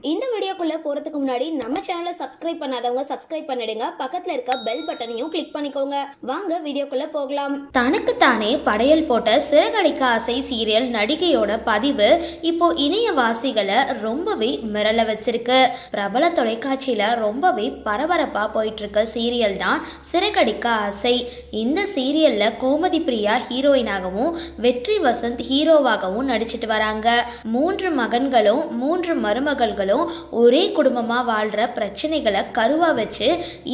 இந்த வீடியோக்குள்ளே போறதுக்கு முன்னாடி நம்ம சேனலை சப்ஸ்கிரைப் பண்ணாதவங்க சப்ஸ்கிரைப் பண்ணிடுங்க. பக்கத்தில் இருக்க பெல் பட்டனையும் கிளிக் பண்ணிக்கோங்க. வாங்க வீடியோக்குள்ளே போகலாம். தனக்குத்தானே படையல் போட்ட சிறகடிக்க ஆசை சீரியல் நடிகையோட பதிவு இப்போ இணையவாசிகளை ரொம்பவே மிரள வச்சிருக்கு. பிரபல தொலைக்காட்சியில் ரொம்பவே பரபரப்பா போயிட்டு இருக்க சீரியல் தான் சிறகடிக்க ஆசை. இந்த சீரியல்ல கோமதி பிரியா ஹீரோயினாகவும் வெற்றி வசந்த் ஹீரோவாகவும் நடிச்சிட்டு வராங்க. மூன்று மகன்களும் மூன்று மருமகள்களும் ஒரே குடும்பமாக வாழ்கிற பிரச்சனைகளை கருவா வச்சு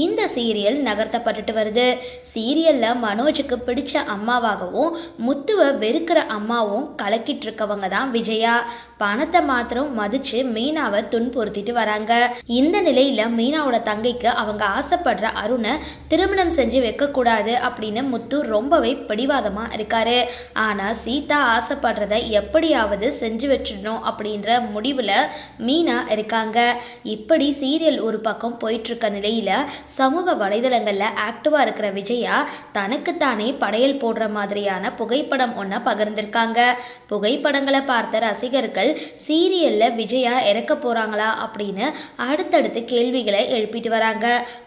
இந்த சீரியல் நகர்த்தப்பட்டுட்டு வருது. சீரியலில் மனோஜுக்கு பிடிச்ச அம்மாவாகவும் முத்துவை வெறுக்கிற அம்மாவும் கலக்கிட்டு இருக்கவங்க தான் விஜயா. பணத்தை மாத்திரம் மதிச்சு மீனாவை துன்புறுத்திட்டு வராங்க. இந்த நிலையில மீனாவோட தங்கைக்கு அவங்க ஆசைப்படுற அருணை திருமணம் செஞ்சு வைக்கக்கூடாது அப்படின்னு முத்து ரொம்பவே பிடிவாதமா இருக்காரு. ஆனா சீதா ஆசைப்படுறத எப்படியாவது செஞ்சு வச்சிடணும் அப்படின்ற முடிவுல மீனா இருக்காங்க. இப்படி சீரியல் ஒரு பக்கம் போயிட்டுருக்க நிலையில் சமூக வலைதளங்களில் ஆக்டிவாக இருக்கிற விஜயா தனக்குத்தானே படையல் போடுற மாதிரியான புகைப்படம் ஒன்றை பகிர்ந்திருக்காங்க. புகைப்படங்களை பார்த்த ரசிகர்கள் சீரியலில் விஜயா இறக்க போகிறாங்களா அப்படின்னு அடுத்தடுத்து கேள்விகளை எழுப்பிட்டு வராங்க.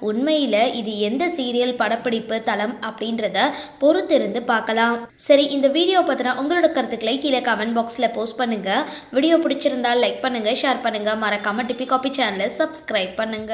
உண்மையில் இது எந்த சீரியல் படப்பிடிப்பு தளம் அப்படின்றத பொறுத்திருந்து பார்க்கலாம். சரி இந்த வீடியோ பத்தின உங்களோட கருத்துக்களை கீழே கமெண்ட் பாக்ஸில் போஸ்ட் பண்ணுங்க. வீடியோ பிடிச்சிருந்தா லைக் பண்ணுங்க ஷேர் பண்ணுங்க. மறக்காமல் டிபி காப்பி சேனலை சப்ஸ்கிரைப் பண்ணுங்க.